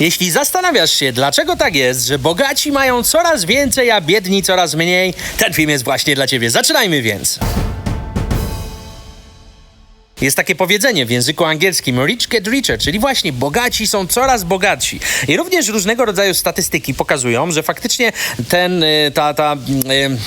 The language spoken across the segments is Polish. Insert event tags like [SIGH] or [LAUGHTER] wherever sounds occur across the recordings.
Jeśli zastanawiasz się, dlaczego tak jest, że bogaci mają coraz więcej, a biedni coraz mniej, ten film jest właśnie dla ciebie. Zaczynajmy więc. Jest takie powiedzenie w języku angielskim rich get richer, czyli właśnie bogaci są coraz bogatsi. I również różnego rodzaju statystyki pokazują, że faktycznie ten, y, ta, ta y,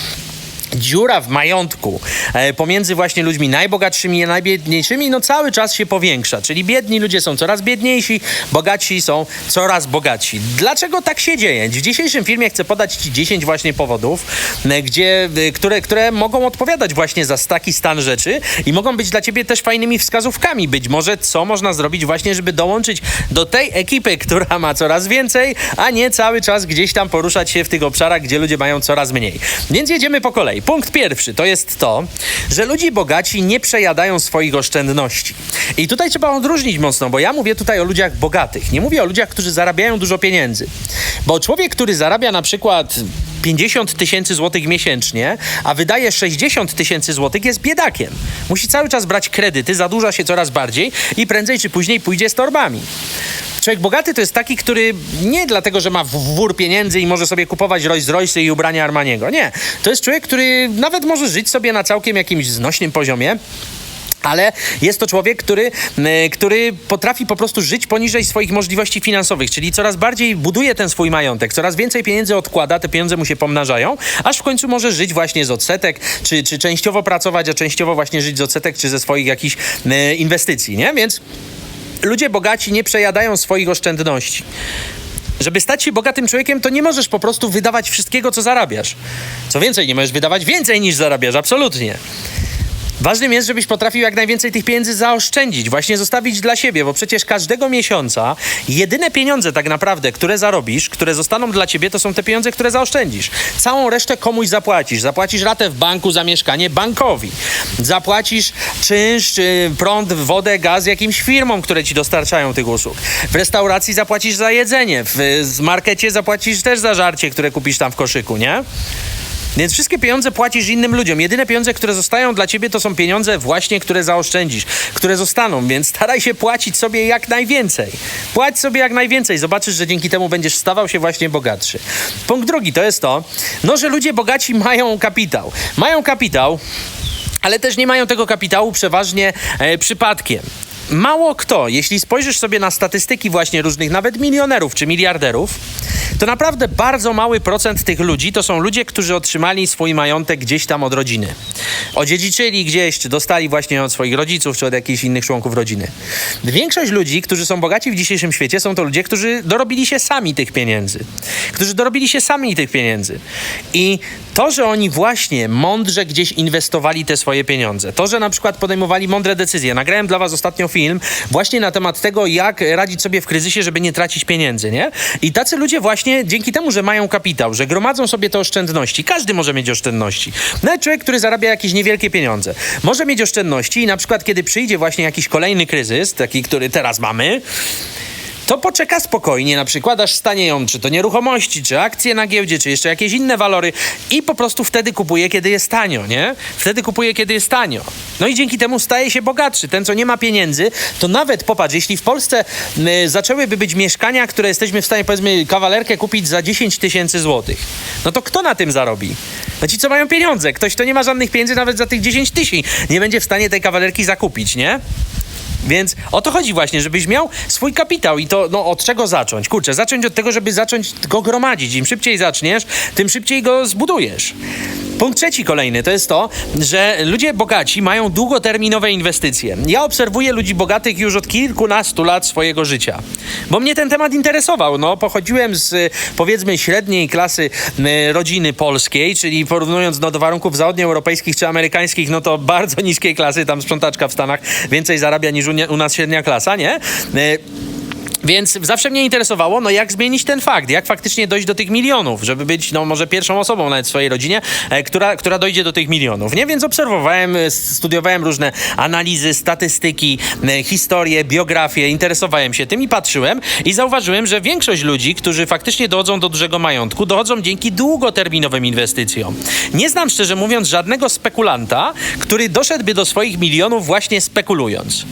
dziura w majątku e, pomiędzy właśnie ludźmi najbogatszymi i najbiedniejszymi, no cały czas się powiększa. Czyli biedni ludzie są coraz biedniejsi, bogaci są coraz bogatsi. Dlaczego tak się dzieje? W dzisiejszym filmie chcę podać Ci 10 właśnie powodów, e, gdzie, e, które, które mogą odpowiadać właśnie za taki stan rzeczy i mogą być dla Ciebie też fajnymi wskazówkami. Być może co można zrobić właśnie, żeby dołączyć do tej ekipy, która ma coraz więcej, a nie cały czas gdzieś tam poruszać się w tych obszarach, gdzie ludzie mają coraz mniej. Więc jedziemy po kolei. Punkt pierwszy to jest to, że ludzie bogaci nie przejadają swoich oszczędności. I tutaj trzeba odróżnić mocno, bo ja mówię tutaj o ludziach bogatych. Nie mówię o ludziach, którzy zarabiają dużo pieniędzy. Bo człowiek, który zarabia na przykład 50 tysięcy złotych miesięcznie, a wydaje 60 tysięcy złotych, jest biedakiem. Musi cały czas brać kredyty, zadłuża się coraz bardziej i prędzej czy później pójdzie z torbami. Człowiek bogaty to jest taki, który nie dlatego, że ma wór pieniędzy i może sobie kupować Rolls Royce i ubrania Armaniego. Nie. To jest człowiek, który nawet może żyć sobie na całkiem jakimś znośnym poziomie. Ale jest to człowiek, który, który potrafi po prostu żyć poniżej swoich możliwości finansowych, czyli coraz bardziej buduje ten swój majątek, coraz więcej pieniędzy odkłada, te pieniądze mu się pomnażają, aż w końcu może żyć właśnie z odsetek, czy, czy częściowo pracować, a częściowo właśnie żyć z odsetek, czy ze swoich jakichś inwestycji, nie? Więc ludzie bogaci nie przejadają swoich oszczędności. Żeby stać się bogatym człowiekiem, to nie możesz po prostu wydawać wszystkiego, co zarabiasz. Co więcej, nie możesz wydawać więcej niż zarabiasz, absolutnie. Ważnym jest, żebyś potrafił jak najwięcej tych pieniędzy zaoszczędzić, właśnie zostawić dla siebie, bo przecież każdego miesiąca jedyne pieniądze tak naprawdę, które zarobisz, które zostaną dla ciebie, to są te pieniądze, które zaoszczędzisz. Całą resztę komuś zapłacisz. Zapłacisz ratę w banku za mieszkanie bankowi. Zapłacisz czynsz, y, prąd, wodę, gaz jakimś firmom, które ci dostarczają tych usług. W restauracji zapłacisz za jedzenie, w markecie zapłacisz też za żarcie, które kupisz tam w koszyku, nie? Więc wszystkie pieniądze płacisz innym ludziom. Jedyne pieniądze, które zostają dla ciebie, to są pieniądze właśnie, które zaoszczędzisz, które zostaną, więc staraj się płacić sobie jak najwięcej. Płać sobie jak najwięcej. Zobaczysz, że dzięki temu będziesz stawał się właśnie bogatszy. Punkt drugi to jest to, no, że ludzie bogaci mają kapitał. Mają kapitał, ale też nie mają tego kapitału przeważnie e, przypadkiem. Mało kto, jeśli spojrzysz sobie na statystyki właśnie różnych, nawet milionerów czy miliarderów, to naprawdę bardzo mały procent tych ludzi to są ludzie, którzy otrzymali swój majątek gdzieś tam od rodziny. Odziedziczyli gdzieś, czy dostali właśnie od swoich rodziców, czy od jakichś innych członków rodziny. Większość ludzi, którzy są bogaci w dzisiejszym świecie, są to ludzie, którzy dorobili się sami tych pieniędzy. Którzy dorobili się sami tych pieniędzy. I to, że oni właśnie mądrze gdzieś inwestowali te swoje pieniądze, to, że na przykład podejmowali mądre decyzje. Nagrałem dla was ostatnio film właśnie na temat tego, jak radzić sobie w kryzysie, żeby nie tracić pieniędzy, nie? I tacy ludzie właśnie dzięki temu, że mają kapitał, że gromadzą sobie te oszczędności, każdy może mieć oszczędności. Nawet człowiek, który zarabia jakieś niewielkie pieniądze, może mieć oszczędności i na przykład, kiedy przyjdzie właśnie jakiś kolejny kryzys, taki, który teraz mamy, to poczeka spokojnie, na przykład aż stanieją, czy to nieruchomości, czy akcje na giełdzie, czy jeszcze jakieś inne walory i po prostu wtedy kupuje, kiedy jest tanio, nie? Wtedy kupuje, kiedy jest tanio. No i dzięki temu staje się bogatszy. Ten, co nie ma pieniędzy, to nawet popatrz, jeśli w Polsce y, zaczęłyby być mieszkania, które jesteśmy w stanie, powiedzmy, kawalerkę kupić za 10 tysięcy złotych, no to kto na tym zarobi? No ci, co mają pieniądze. Ktoś, kto nie ma żadnych pieniędzy, nawet za tych 10 tysięcy, nie będzie w stanie tej kawalerki zakupić, nie? Więc o to chodzi właśnie, żebyś miał swój kapitał i to no, od czego zacząć? Kurczę, zacząć od tego, żeby zacząć go gromadzić. Im szybciej zaczniesz, tym szybciej go zbudujesz. Punkt trzeci kolejny to jest to, że ludzie bogaci mają długoterminowe inwestycje. Ja obserwuję ludzi bogatych już od kilkunastu lat swojego życia, bo mnie ten temat interesował. No, pochodziłem z powiedzmy średniej klasy rodziny polskiej, czyli porównując no, do warunków zachodnioeuropejskich czy amerykańskich, no to bardzo niskiej klasy, tam sprzątaczka w Stanach więcej zarabia niż u, nas średnia klasa, nie? Więc zawsze mnie interesowało, no jak zmienić ten fakt, jak faktycznie dojść do tych milionów, żeby być, no może pierwszą osobą nawet w swojej rodzinie, e, która, która dojdzie do tych milionów, nie? Więc obserwowałem, e, studiowałem różne analizy, statystyki, e, historie, biografie, interesowałem się tym i patrzyłem i zauważyłem, że większość ludzi, którzy faktycznie dochodzą do dużego majątku, dochodzą dzięki długoterminowym inwestycjom. Nie znam, szczerze mówiąc, żadnego spekulanta, który doszedłby do swoich milionów właśnie spekulując.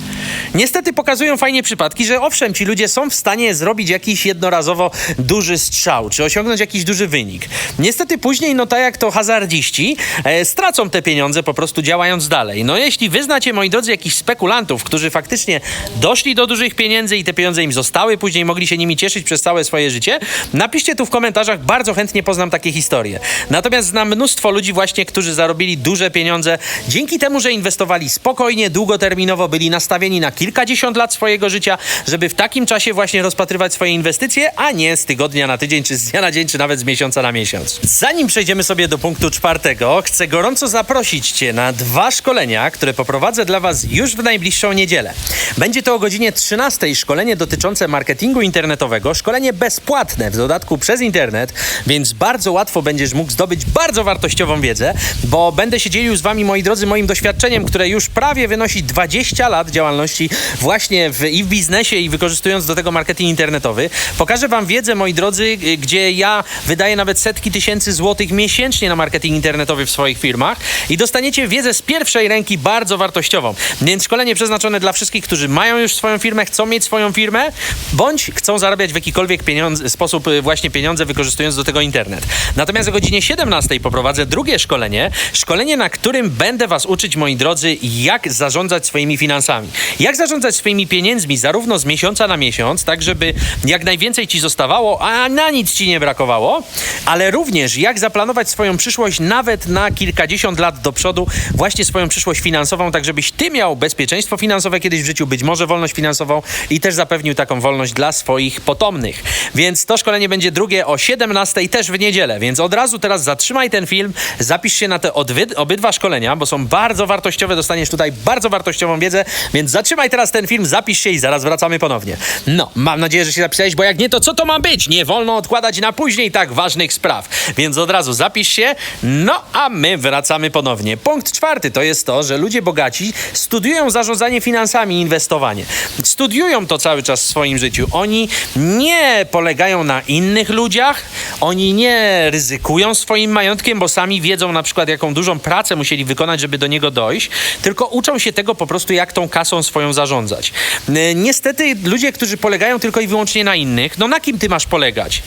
Niestety pokazują fajnie przypadki, że owszem, ci ludzie są są w stanie zrobić jakiś jednorazowo duży strzał, czy osiągnąć jakiś duży wynik. Niestety później, no tak jak to hazardziści, e, stracą te pieniądze po prostu działając dalej. No jeśli wy znacie, moi drodzy, jakichś spekulantów, którzy faktycznie doszli do dużych pieniędzy i te pieniądze im zostały, później mogli się nimi cieszyć przez całe swoje życie, napiszcie tu w komentarzach, bardzo chętnie poznam takie historie. Natomiast znam mnóstwo ludzi właśnie, którzy zarobili duże pieniądze dzięki temu, że inwestowali spokojnie, długoterminowo, byli nastawieni na kilkadziesiąt lat swojego życia, żeby w takim czasie właśnie rozpatrywać swoje inwestycje, a nie z tygodnia na tydzień, czy z dnia na dzień, czy nawet z miesiąca na miesiąc. Zanim przejdziemy sobie do punktu czwartego, chcę gorąco zaprosić Cię na dwa szkolenia, które poprowadzę dla Was już w najbliższą niedzielę. Będzie to o godzinie 13 szkolenie dotyczące marketingu internetowego, szkolenie bezpłatne, w dodatku przez internet, więc bardzo łatwo będziesz mógł zdobyć bardzo wartościową wiedzę, bo będę się dzielił z Wami, moi drodzy, moim doświadczeniem, które już prawie wynosi 20 lat działalności właśnie w, i w biznesie, i wykorzystując do tego marketing internetowy. Pokażę Wam wiedzę, moi drodzy, y, gdzie ja wydaję nawet setki tysięcy złotych miesięcznie na marketing internetowy w swoich firmach i dostaniecie wiedzę z pierwszej ręki bardzo wartościową. Więc szkolenie przeznaczone dla wszystkich, którzy mają już swoją firmę, chcą mieć swoją firmę, bądź chcą zarabiać w jakikolwiek pieniądze, sposób y, właśnie pieniądze, wykorzystując do tego internet. Natomiast o godzinie 17 poprowadzę drugie szkolenie, szkolenie, na którym będę Was uczyć, moi drodzy, jak zarządzać swoimi finansami. Jak zarządzać swoimi pieniędzmi zarówno z miesiąca na miesiąc, tak żeby jak najwięcej Ci zostawało, a na nic Ci nie brakowało, ale również jak zaplanować swoją przyszłość nawet na kilkadziesiąt lat do przodu, właśnie swoją przyszłość finansową, tak żebyś Ty miał bezpieczeństwo finansowe kiedyś w życiu, być może wolność finansową i też zapewnił taką wolność dla swoich potomnych. Więc to szkolenie będzie drugie o 17 też w niedzielę, więc od razu teraz zatrzymaj ten film, zapisz się na te obydwa szkolenia, bo są bardzo wartościowe, dostaniesz tutaj bardzo wartościową wiedzę, więc zatrzymaj teraz ten film, zapisz się i zaraz wracamy ponownie. No, mam nadzieję, że się zapisałeś, bo jak nie, to co to ma być? Nie wolno odkładać na później tak ważnych spraw. Więc od razu zapisz się, no a my wracamy ponownie. Punkt czwarty to jest to, że ludzie bogaci studiują zarządzanie finansami i inwestowanie. Studiują to cały czas w swoim życiu. Oni nie polegają na innych ludziach, oni nie ryzykują swoim majątkiem, bo sami wiedzą na przykład, jaką dużą pracę musieli wykonać, żeby do niego dojść, tylko uczą się tego po prostu, jak tą kasą swoją zarządzać. E, Niestety ludzie, którzy polegają tylko i wyłącznie na innych, no na kim ty masz polegać?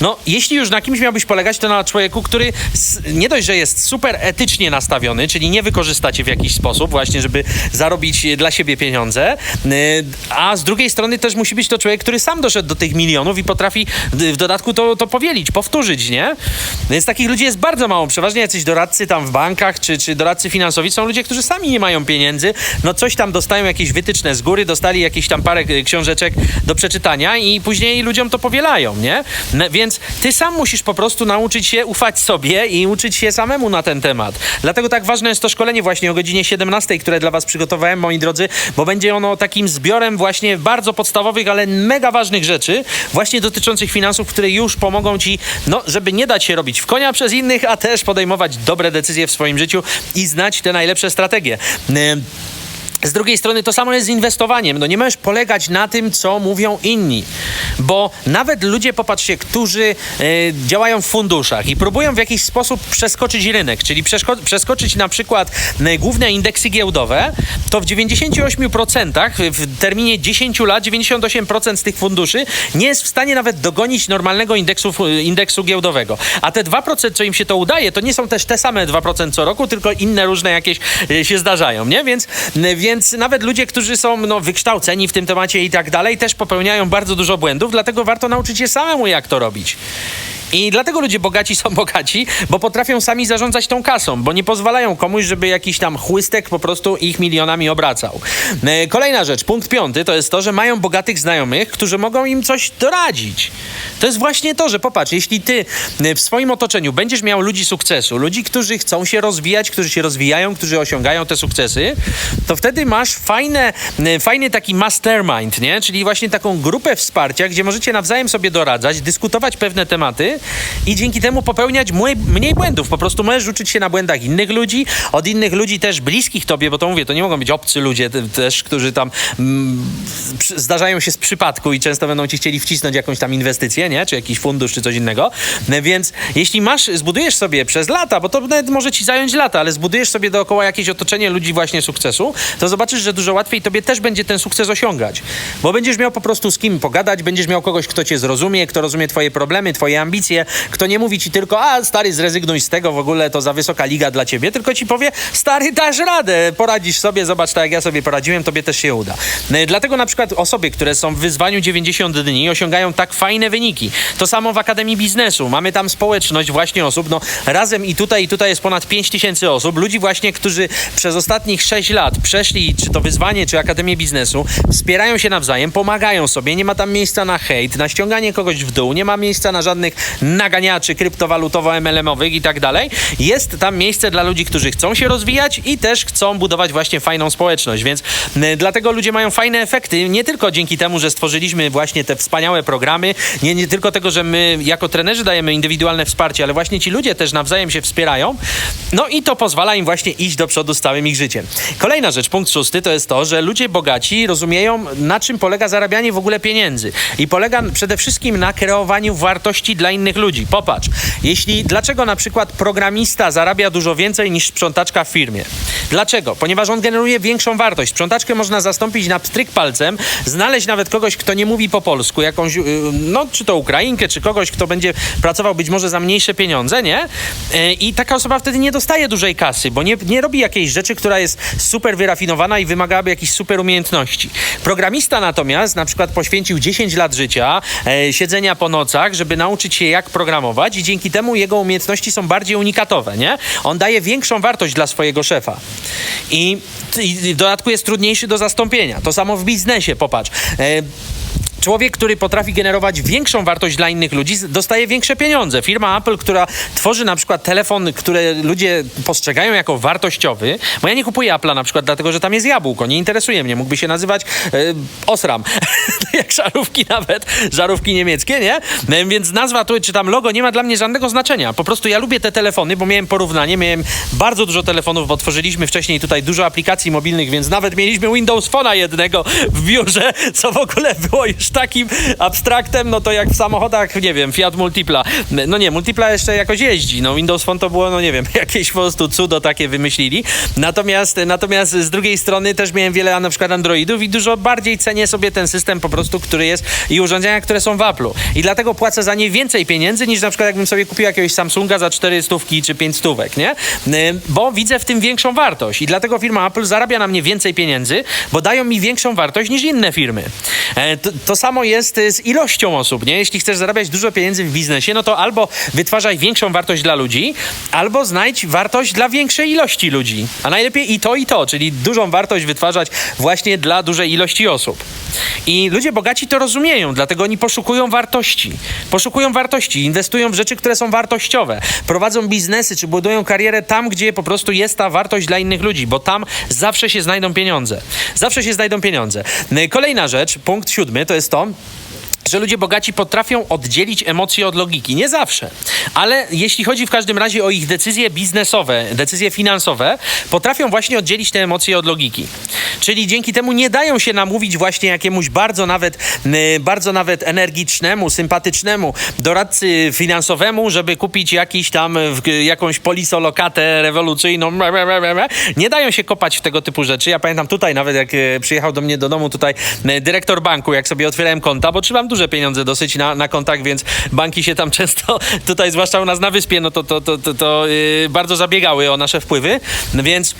No, jeśli już na kimś miałbyś polegać, to na człowieku, który nie dość, że jest super etycznie nastawiony, czyli nie wykorzysta cię w jakiś sposób właśnie, żeby zarobić dla siebie pieniądze, e, a z drugiej strony też musi być to człowiek, który sam doszedł do tych milionów i potrafi d- w dodatku to, to powielić, powtórzyć, nie? Więc takich ludzi jest bardzo mało. Przeważnie jacyś doradcy tam w bankach, czy, czy doradcy finansowi są ludzie, którzy sami nie mają pieniędzy, no coś tam dostają jakieś wytyczne z góry, dostali jakieś tam parę e, książeczek do przeczytania i później ludziom to powielają, nie? No, więc ty sam musisz po prostu nauczyć się ufać sobie i uczyć się samemu na ten temat. Dlatego tak ważne jest to szkolenie właśnie o godzinie 17, które dla was przygotowałem, moi drodzy, bo będzie ono takim zbiorem właśnie bardzo podstawowych, ale mega ważnych rzeczy, właśnie dotyczących finansów, które już pomogą ci, no, żeby nie dać się robić w konia przez innych, a też podejmować dobre decyzje w swoim życiu i znać te najlepsze strategie. Z drugiej strony to samo jest z inwestowaniem. No nie możesz polegać na tym, co mówią inni. Bo nawet ludzie, popatrzcie, którzy e, działają w funduszach i próbują w jakiś sposób przeskoczyć rynek, czyli przeskoczyć na przykład e, główne indeksy giełdowe, to w 98% w terminie 10 lat 98% z tych funduszy nie jest w stanie nawet dogonić normalnego indeksu, indeksu giełdowego. A te 2%, co im się to udaje, to nie są też te same 2% co roku, tylko inne różne jakieś e, się zdarzają, nie? Więc, e, więc nawet ludzie, którzy są no, wykształceni w tym temacie i tak dalej, też popełniają bardzo dużo błędów, dlatego warto nauczyć się samemu, jak to robić. I dlatego ludzie bogaci są [LAUGHS] bogaci, bo potrafią sami zarządzać tą kasą, bo nie pozwalają komuś, żeby jakiś tam chłystek po prostu ich milionami obracał. E, Kolejna rzecz, punkt piąty, to jest to, że mają bogatych znajomych, którzy mogą im coś doradzić. To jest właśnie to, że popatrz, jeśli ty e, w swoim otoczeniu będziesz miał ludzi sukcesu, ludzi, którzy chcą się rozwijać, którzy się rozwijają, którzy osiągają te sukcesy, to wtedy masz fajne, e, fajny taki mastermind, nie? Czyli właśnie taką grupę wsparcia, gdzie możecie nawzajem sobie doradzać, dyskutować pewne tematy i dzięki temu popełniać mniej, mniej błędów. Po prostu możesz uczyć się na błędach innych ludzi, od innych ludzi też bliskich tobie, bo to mówię, to nie mogą być obcy ludzie te- też, którzy tam mm, zdarzają się z przypadku i często będą ci chcieli wcisnąć jakąś tam inwestycję, nie? Czy jakiś fundusz, czy coś innego. Więc jeśli masz, zbudujesz sobie przez lata, bo to nawet może ci zająć lata, ale zbudujesz sobie dookoła jakieś otoczenie ludzi właśnie sukcesu, to zobaczysz, że dużo łatwiej tobie też będzie ten sukces osiągać. Bo będziesz miał po prostu z kim pogadać, będziesz miał kogoś, kto cię zrozumie, kto rozumie twoje problemy, twoje ambicje, kto nie mówi ci tylko, a stary, zrezygnuj z tego, w ogóle to za wysoka liga dla ciebie, tylko ci powie, stary, dasz radę, poradzisz sobie, zobacz, tak jak ja sobie poradziłem, tobie też się uda. No Dlatego na przykład osoby, które są w wyzwaniu 90 dni osiągają tak fajne wyniki. To samo w Akademii Biznesu. Mamy tam społeczność właśnie osób, no razem i tutaj, i tutaj jest ponad 5 tysięcy osób, ludzi właśnie, którzy przez ostatnich 6 lat przeszli czy to wyzwanie, czy Akademię Biznesu, wspierają się nawzajem, pomagają sobie, nie ma tam miejsca na hejt, na ściąganie kogoś w dół, nie ma miejsca na żadnych naganiaczy kryptowalutowo-MLM-owych i tak dalej. Jest tam miejsce dla ludzi, którzy chcą się rozwijać i też chcą budować właśnie fajną społeczność, więc y, dlatego ludzie mają fajne efekty, nie tylko dzięki temu, że stworzyliśmy właśnie te wspaniałe programy, nie, nie tylko tego, że my jako trenerzy dajemy indywidualne wsparcie, ale właśnie ci ludzie też nawzajem się wspierają, no i to pozwala im właśnie iść do przodu z całym ich życiem. Kolejna rzecz, punkt szósty, to jest to, że ludzie bogaci rozumieją, na czym polega zarabianie w ogóle pieniędzy. I polega przede wszystkim na kreowaniu wartości dla innych ludzi. Popatrz, jeśli, dlaczego na przykład programista zarabia dużo więcej niż sprzątaczka w firmie? Dlaczego? Ponieważ on generuje większą wartość. Sprzątaczkę można zastąpić na pstryk palcem, znaleźć nawet kogoś, kto nie mówi po polsku, jakąś, yy, no czy to Ukrainkę, czy kogoś, kto będzie pracował być może za mniejsze pieniądze, nie? Yy, I taka osoba wtedy nie dostaje dużej kasy, bo nie, nie robi jakiejś rzeczy, która jest super wyrafinowana i wymagałaby jakichś super umiejętności. Programista natomiast na przykład poświęcił 10 lat życia, e, siedzenia po nocach, żeby nauczyć się jak programować i dzięki temu jego umiejętności są bardziej unikatowe, nie? On daje większą wartość dla swojego szefa. I, i w dodatku jest trudniejszy do zastąpienia. To samo w biznesie, popatrz. E, Człowiek, który potrafi generować większą wartość dla innych ludzi, dostaje większe pieniądze. Firma Apple, która tworzy na przykład telefon, który ludzie postrzegają jako wartościowy, bo ja nie kupuję Apple'a na przykład dlatego, że tam jest jabłko, nie interesuje mnie, mógłby się nazywać e, Osram, [LAUGHS] jak żarówki nawet, żarówki niemieckie, nie? E, Więc nazwa tu, czy tam logo nie ma dla mnie żadnego znaczenia. Po prostu ja lubię te telefony, bo miałem porównanie, miałem bardzo dużo telefonów, bo tworzyliśmy wcześniej tutaj dużo aplikacji mobilnych, więc nawet mieliśmy Windows Phone'a jednego w biurze, co w ogóle było już takim abstraktem, no to jak w samochodach, nie wiem, Fiat Multipla. No nie, Multipla jeszcze jakoś jeździ. No Windows Phone to było, no nie wiem, [LAUGHS] jakieś po prostu cudo takie wymyślili. Natomiast, natomiast z drugiej strony też miałem wiele na przykład Androidów i dużo bardziej cenię sobie ten system po prostu, który jest i urządzenia, które są w Apple'u. I dlatego płacę za nie więcej pieniędzy niż na przykład jakbym sobie kupił jakiegoś Samsunga za 4 stówki czy 5 stówek, nie? Y, Bo widzę w tym większą wartość i dlatego firma Apple zarabia na mnie więcej pieniędzy, bo dają mi większą wartość niż inne firmy. E, To, to samo jest z ilością osób, nie? Jeśli chcesz zarabiać dużo pieniędzy w biznesie, no to albo wytwarzaj większą wartość dla ludzi, albo znajdź wartość dla większej ilości ludzi. A najlepiej i to, i to, czyli dużą wartość wytwarzać właśnie dla dużej ilości osób. I ludzie bogaci to rozumieją, dlatego oni poszukują wartości. Poszukują wartości, inwestują w rzeczy, które są wartościowe. Prowadzą biznesy czy budują karierę tam, gdzie po prostu jest ta wartość dla innych ludzi, bo tam zawsze się znajdą pieniądze. Zawsze się znajdą pieniądze. Kolejna rzecz, punkt siódmy, to jest to, że ludzie bogaci potrafią oddzielić emocje od logiki. Nie zawsze, ale jeśli chodzi w każdym razie o ich decyzje biznesowe, decyzje finansowe, potrafią właśnie oddzielić te emocje od logiki. Czyli dzięki temu nie dają się namówić właśnie jakiemuś bardzo nawet, bardzo nawet energicznemu, sympatycznemu doradcy finansowemu, żeby kupić jakiś tam jakąś polisolokatę rewolucyjną. Nie dają się kopać w tego typu rzeczy. Ja pamiętam tutaj nawet jak e, przyjechał do mnie do domu tutaj dyrektor banku, jak sobie otwierałem konta, bo trzymam duże pieniądze dosyć na, na kontach, więc banki się tam [LAUGHS] często, tutaj zwłaszcza u nas na wyspie, no to, to, to, to, to yy, bardzo zabiegały o nasze wpływy, więc...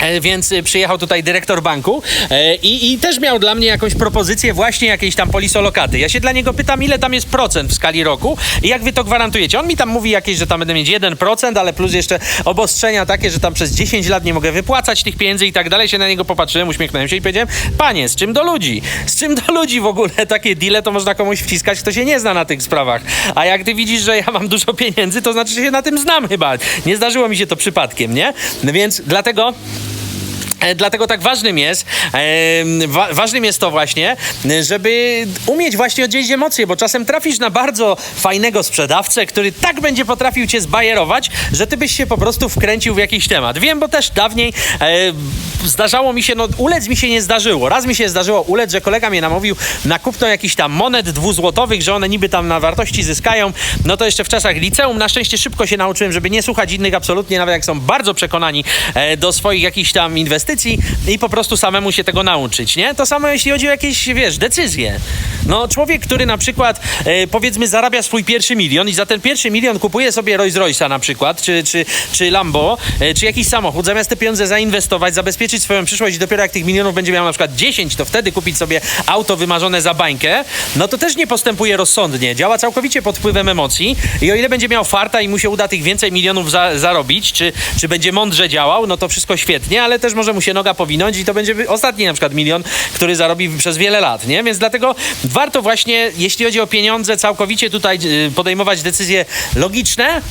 E, Więc y, przyjechał tutaj dyrektor banku e, i, i też miał dla mnie jakąś propozycję właśnie jakiejś tam polisolokaty. Ja się dla niego pytam, ile tam jest procent w skali roku i jak wy to gwarantujecie? On mi tam mówi jakieś, że tam będę mieć 1%, ale plus jeszcze obostrzenia takie, że tam przez 10 lat nie mogę wypłacać tych pieniędzy i tak dalej. Się na niego popatrzyłem, uśmiechnąłem się i powiedziałem, panie, z czym do ludzi? Z czym do ludzi w ogóle takie deale to można komuś wciskać, kto się nie zna na tych sprawach. A jak ty widzisz, że ja mam dużo pieniędzy, to znaczy, że się na tym znam chyba. Nie zdarzyło mi się to przypadkiem, nie? No Więc dlatego Dlatego tak ważnym jest, e, wa ważnym jest to właśnie, e, żeby umieć właśnie oddzielić emocje, bo czasem trafisz na bardzo fajnego sprzedawcę, który tak będzie potrafił cię zbajerować, że ty byś się po prostu wkręcił w jakiś temat. Wiem, bo też dawniej e, zdarzało mi się, no ulec mi się nie zdarzyło. Raz mi się zdarzyło ulec, że kolega mnie namówił na kupno jakichś tam monet dwuzłotowych, że one niby tam na wartości zyskają. No to jeszcze w czasach liceum. Na szczęście szybko się nauczyłem, żeby nie słuchać innych absolutnie, nawet jak są bardzo przekonani e, do swoich jakichś tam inwestycji i po prostu samemu się tego nauczyć, nie? To samo jeśli chodzi o jakieś, wiesz, decyzje. No człowiek, który na przykład e, powiedzmy zarabia swój pierwszy milion i za ten pierwszy milion kupuje sobie Rolls Royce'a na przykład, czy, czy, czy Lambo, e, czy jakiś samochód, zamiast te pieniądze zainwestować, zabezpieczyć swoją przyszłość i dopiero jak tych milionów będzie miał na przykład 10, to wtedy kupić sobie auto wymarzone za bańkę, no to też nie postępuje rozsądnie. Działa całkowicie pod wpływem emocji i o ile będzie miał farta i mu się uda tych więcej milionów za, zarobić, czy, czy będzie mądrze działał, no to wszystko świetnie, ale też może mu się noga powinąć i to będzie ostatni na przykład milion, który zarobi przez wiele lat, nie? Więc dlatego warto właśnie, jeśli chodzi o pieniądze, całkowicie tutaj y, podejmować decyzje logiczne,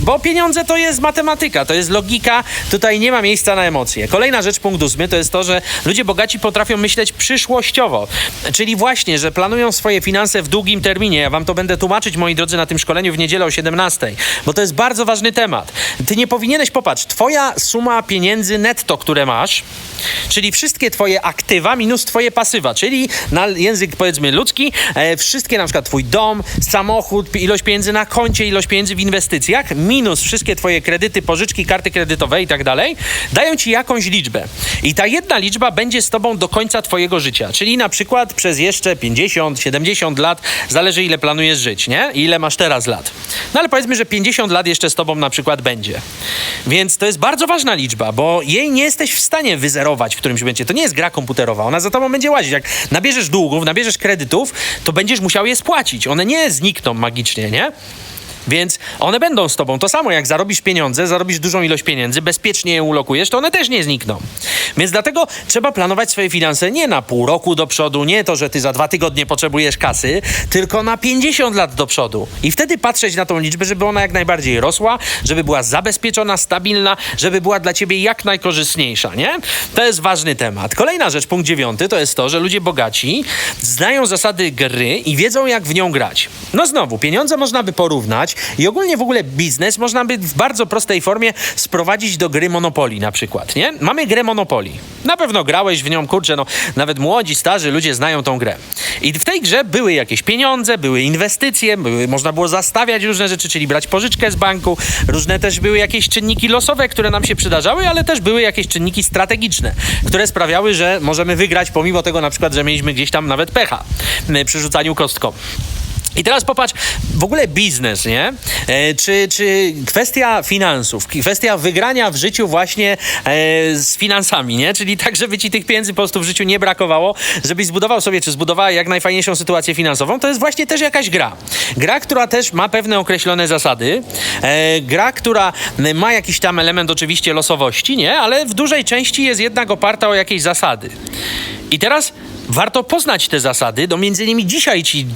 bo pieniądze to jest matematyka, to jest logika, tutaj nie ma miejsca na emocje. Kolejna rzecz, punkt ósmy, to jest to, że ludzie bogaci potrafią myśleć przyszłościowo. Czyli właśnie, że planują swoje finanse w długim terminie. Ja wam to będę tłumaczyć, moi drodzy, na tym szkoleniu w niedzielę o 17, bo to jest bardzo ważny temat. Ty nie powinieneś, popatrz, twoja suma pieniędzy netto, które masz, czyli wszystkie twoje aktywa minus twoje pasywa, czyli na język powiedzmy ludzki, e, wszystkie na przykład twój dom, samochód, ilość pieniędzy na koncie, ilość pieniędzy w inwestycjach, minus wszystkie twoje kredyty, pożyczki, karty kredytowe i tak dalej, dają ci jakąś liczbę. I ta jedna liczba będzie z tobą do końca twojego życia, czyli na przykład przez jeszcze 50, 70 lat, zależy ile planujesz żyć, nie? I ile masz teraz lat. No ale powiedzmy, że 50 lat jeszcze z tobą na przykład będzie. Więc to jest bardzo ważna liczba, bo jej nie jesteś w stanie wyzerować w którymś momencie. To nie jest gra komputerowa, ona za tobą będzie łazić. Jak nabierzesz długów, nabierzesz kredytów, to będziesz musiał je spłacić. One nie znikną magicznie, nie? Więc one będą z tobą. To samo jak zarobisz pieniądze, zarobisz dużą ilość pieniędzy, bezpiecznie je ulokujesz, to one też nie znikną. Więc dlatego trzeba planować swoje finanse nie na pół roku do przodu, nie to, że ty za dwa tygodnie potrzebujesz kasy, tylko na 50 lat do przodu. I wtedy patrzeć na tą liczbę, żeby ona jak najbardziej rosła, żeby była zabezpieczona, stabilna, żeby była dla ciebie jak najkorzystniejsza, nie? To jest ważny temat. Kolejna rzecz, punkt dziewiąty, to jest to, że ludzie bogaci znają zasady gry i wiedzą, jak w nią grać. No znowu, pieniądze można by porównać i ogólnie w ogóle biznes można by w bardzo prostej formie sprowadzić do gry Monopoly na przykład, nie? Mamy grę Monopoly. Na pewno grałeś w nią, kurczę, no nawet młodzi, starzy ludzie znają tą grę. I w tej grze były jakieś pieniądze, były inwestycje, były, można było zastawiać różne rzeczy, czyli brać pożyczkę z banku, różne też były jakieś czynniki losowe, które nam się przydarzały, ale też były jakieś czynniki strategiczne, które sprawiały, że możemy wygrać pomimo tego na przykład, że mieliśmy gdzieś tam nawet pecha przy rzucaniu kostką. I teraz popatrz, w ogóle biznes, nie? E, czy, czy kwestia finansów, kwestia wygrania w życiu właśnie e, z finansami, nie? Czyli tak, żeby ci tych pieniędzy po prostu w życiu nie brakowało, żebyś zbudował sobie, czy zbudowała jak najfajniejszą sytuację finansową, to jest właśnie też jakaś gra. Gra, która też ma pewne określone zasady, e, gra, która ma jakiś tam element oczywiście losowości, nie? Ale w dużej części jest jednak oparta o jakieś zasady. I teraz warto poznać te zasady, no między innymi dzisiaj ci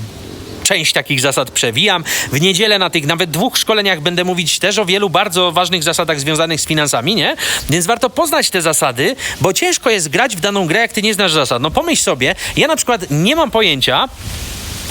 część takich zasad przewijam. W niedzielę na tych nawet dwóch szkoleniach będę mówić też o wielu bardzo ważnych zasadach związanych z finansami, nie? Więc warto poznać te zasady, bo ciężko jest grać w daną grę, jak ty nie znasz zasad. No pomyśl sobie, ja na przykład nie mam pojęcia,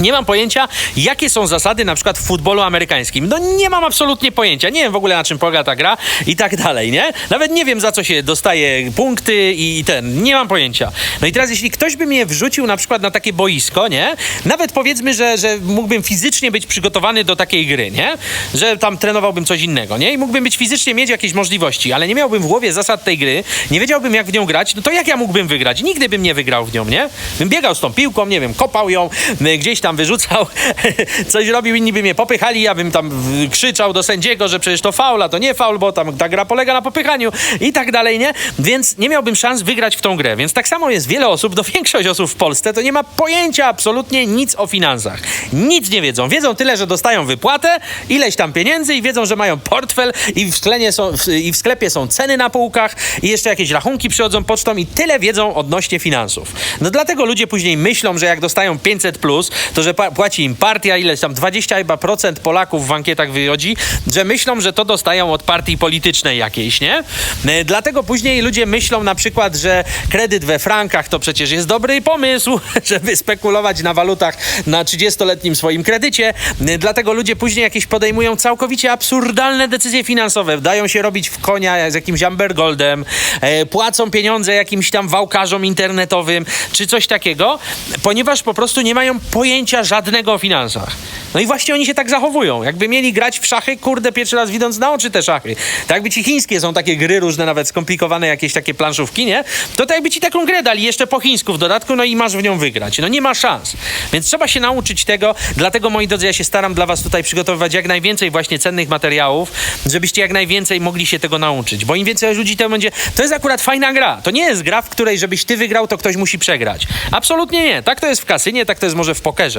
nie mam pojęcia, jakie są zasady na przykład w futbolu amerykańskim. No nie mam absolutnie pojęcia. Nie wiem w ogóle na czym polega ta gra i tak dalej, nie? Nawet nie wiem za co się dostaje punkty i ten. Nie mam pojęcia. No i teraz jeśli ktoś by mnie wrzucił na przykład na takie boisko, nie? Nawet powiedzmy, że, że mógłbym fizycznie być przygotowany do takiej gry, nie? Że tam trenowałbym coś innego, nie? I mógłbym być fizycznie, mieć jakieś możliwości, ale nie miałbym w głowie zasad tej gry, nie wiedziałbym jak w nią grać, no to jak ja mógłbym wygrać? Nigdy bym nie wygrał w nią, nie? Bym biegał z tą piłką, nie wiem, kopał ją, y, gdzieś tam wyrzucał, [LAUGHS] coś robił, inni by mnie popychali, ja bym tam krzyczał do sędziego, że przecież to faul, a to nie faul, bo tam ta gra polega na popychaniu i tak dalej, nie? Więc nie miałbym szans wygrać w tą grę. Więc tak samo jest wiele osób, do większość osób w Polsce to nie ma pojęcia absolutnie nic o finansach. Nic nie wiedzą. Wiedzą tyle, że dostają wypłatę, ileś tam pieniędzy i wiedzą, że mają portfel i w, są, i w sklepie są ceny na półkach i jeszcze jakieś rachunki przychodzą pocztą i tyle wiedzą odnośnie finansów. No dlatego ludzie później myślą, że jak dostają 500 plus, to że płaci im partia, ileś tam 20 chyba procent Polaków w ankietach wychodzi, że myślą, że to dostają od partii politycznej jakiejś, nie? E, Dlatego później ludzie myślą na przykład, że kredyt we frankach to przecież jest dobry pomysł, [LAUGHS] żeby spekulować na walutach na 30-letnim swoim kredycie. E, Dlatego ludzie później jakieś podejmują całkowicie absurdalne decyzje finansowe. Dają się robić w konia z jakimś Amber Goldem, e, płacą pieniądze jakimś tam wałkarzom internetowym, czy coś takiego, ponieważ po prostu nie mają pojęcia żadnego o finansach. No i właśnie oni się tak zachowują. Jakby mieli grać w szachy, kurde, pierwszy raz widząc na oczy te szachy. Tak jakby ci chińskie są takie gry różne, nawet skomplikowane jakieś takie planszówki, nie? To tak jakby ci taką grę dali jeszcze po chińsku w dodatku, no i masz w nią wygrać. No nie ma szans. Więc trzeba się nauczyć tego. Dlatego, moi drodzy, ja się staram dla was tutaj przygotowywać jak najwięcej właśnie cennych materiałów, żebyście jak najwięcej mogli się tego nauczyć. Bo im więcej ludzi to będzie... To jest akurat fajna gra. To nie jest gra, w której żebyś ty wygrał, to ktoś musi przegrać. Absolutnie nie. Tak to jest w kasynie, tak to jest może w pokerze.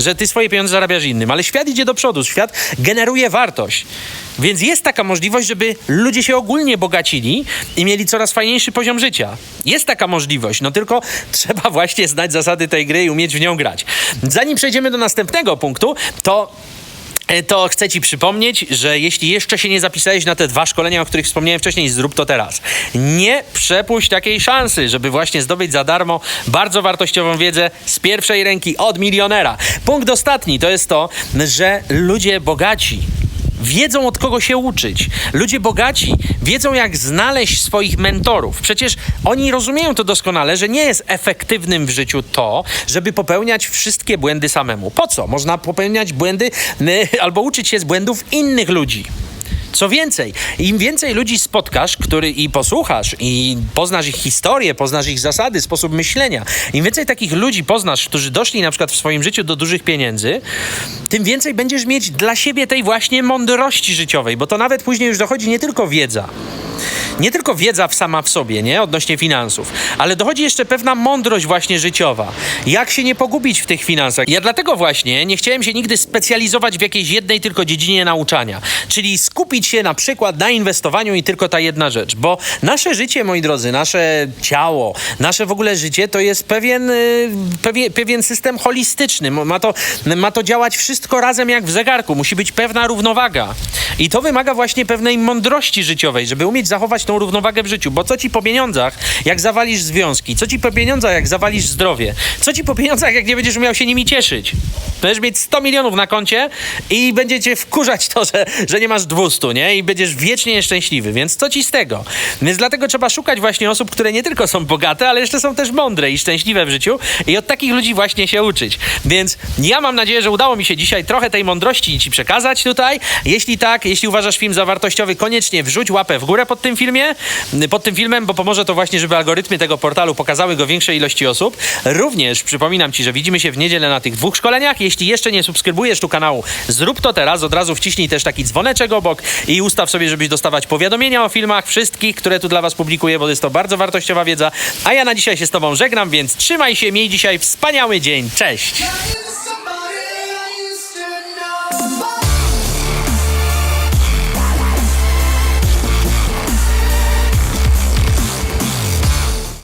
Że ty swoje pieniądze zarabiasz innym. Ale świat idzie do przodu. Świat generuje wartość. Więc jest taka możliwość, żeby ludzie się ogólnie bogacili i mieli coraz fajniejszy poziom życia. Jest taka możliwość, no tylko [LAUGHS] trzeba właśnie znać zasady tej gry i umieć w nią grać. Zanim przejdziemy do następnego punktu, to to chcę Ci przypomnieć, że jeśli jeszcze się nie zapisałeś na te dwa szkolenia, o których wspomniałem wcześniej, zrób to teraz. Nie przepuść takiej szansy, żeby właśnie zdobyć za darmo bardzo wartościową wiedzę z pierwszej ręki od milionera. Punkt ostatni to jest to, że ludzie bogaci wiedzą od kogo się uczyć. Ludzie bogaci wiedzą jak znaleźć swoich mentorów. Przecież oni rozumieją to doskonale, że nie jest efektywnym w życiu to, żeby popełniać wszystkie błędy samemu. Po co? Można popełniać błędy [LAUGHS] albo uczyć się z błędów innych ludzi. Co więcej, im więcej ludzi spotkasz, który i posłuchasz, i poznasz ich historię, poznasz ich zasady, sposób myślenia, im więcej takich ludzi poznasz, którzy doszli na przykład w swoim życiu do dużych pieniędzy, tym więcej będziesz mieć dla siebie tej właśnie mądrości życiowej, bo to nawet później już dochodzi nie tylko wiedza. Nie tylko wiedza sama w sobie, nie? Odnośnie finansów, ale dochodzi jeszcze pewna mądrość właśnie życiowa. Jak się nie pogubić w tych finansach? Ja dlatego właśnie nie chciałem się nigdy specjalizować w jakiejś jednej tylko dziedzinie nauczania. Czyli skupić się na przykład na inwestowaniu i tylko ta jedna rzecz. Bo nasze życie, moi drodzy, nasze ciało, nasze w ogóle życie to jest pewien, y, pewien, pewien system holistyczny. Ma to, ma to działać wszystko razem jak w zegarku. Musi być pewna równowaga. I to wymaga właśnie pewnej mądrości życiowej, żeby umieć zachować tą równowagę w życiu. Bo co ci po pieniądzach, jak zawalisz związki? Co ci po pieniądzach, jak zawalisz zdrowie? Co ci po pieniądzach, jak nie będziesz umiał się nimi cieszyć? Będziesz mieć 100 milionów na koncie i będzie cię wkurzać to, że, że nie masz 200, nie? I będziesz wiecznie nieszczęśliwy. Więc co ci z tego? Więc dlatego trzeba szukać właśnie osób, które nie tylko są bogate, ale jeszcze są też mądre i szczęśliwe w życiu i od takich ludzi właśnie się uczyć. Więc ja mam nadzieję, że udało mi się dzisiaj trochę tej mądrości ci przekazać tutaj. Jeśli tak, jeśli uważasz film za wartościowy, koniecznie wrzuć łapę w górę pod tym filmie, pod tym filmem, bo pomoże to właśnie, żeby algorytmy tego portalu pokazały go większej ilości osób. Również przypominam ci, że widzimy się w niedzielę na tych dwóch szkoleniach. Jeśli jeszcze nie subskrybujesz tu kanału, zrób to teraz. Od razu wciśnij też taki dzwoneczek obok i ustaw sobie, żebyś dostawać powiadomienia o filmach wszystkich, które tu dla was publikuję, bo jest to bardzo wartościowa wiedza. A ja na dzisiaj się z tobą żegnam, więc trzymaj się, miej dzisiaj wspaniały dzień. Cześć!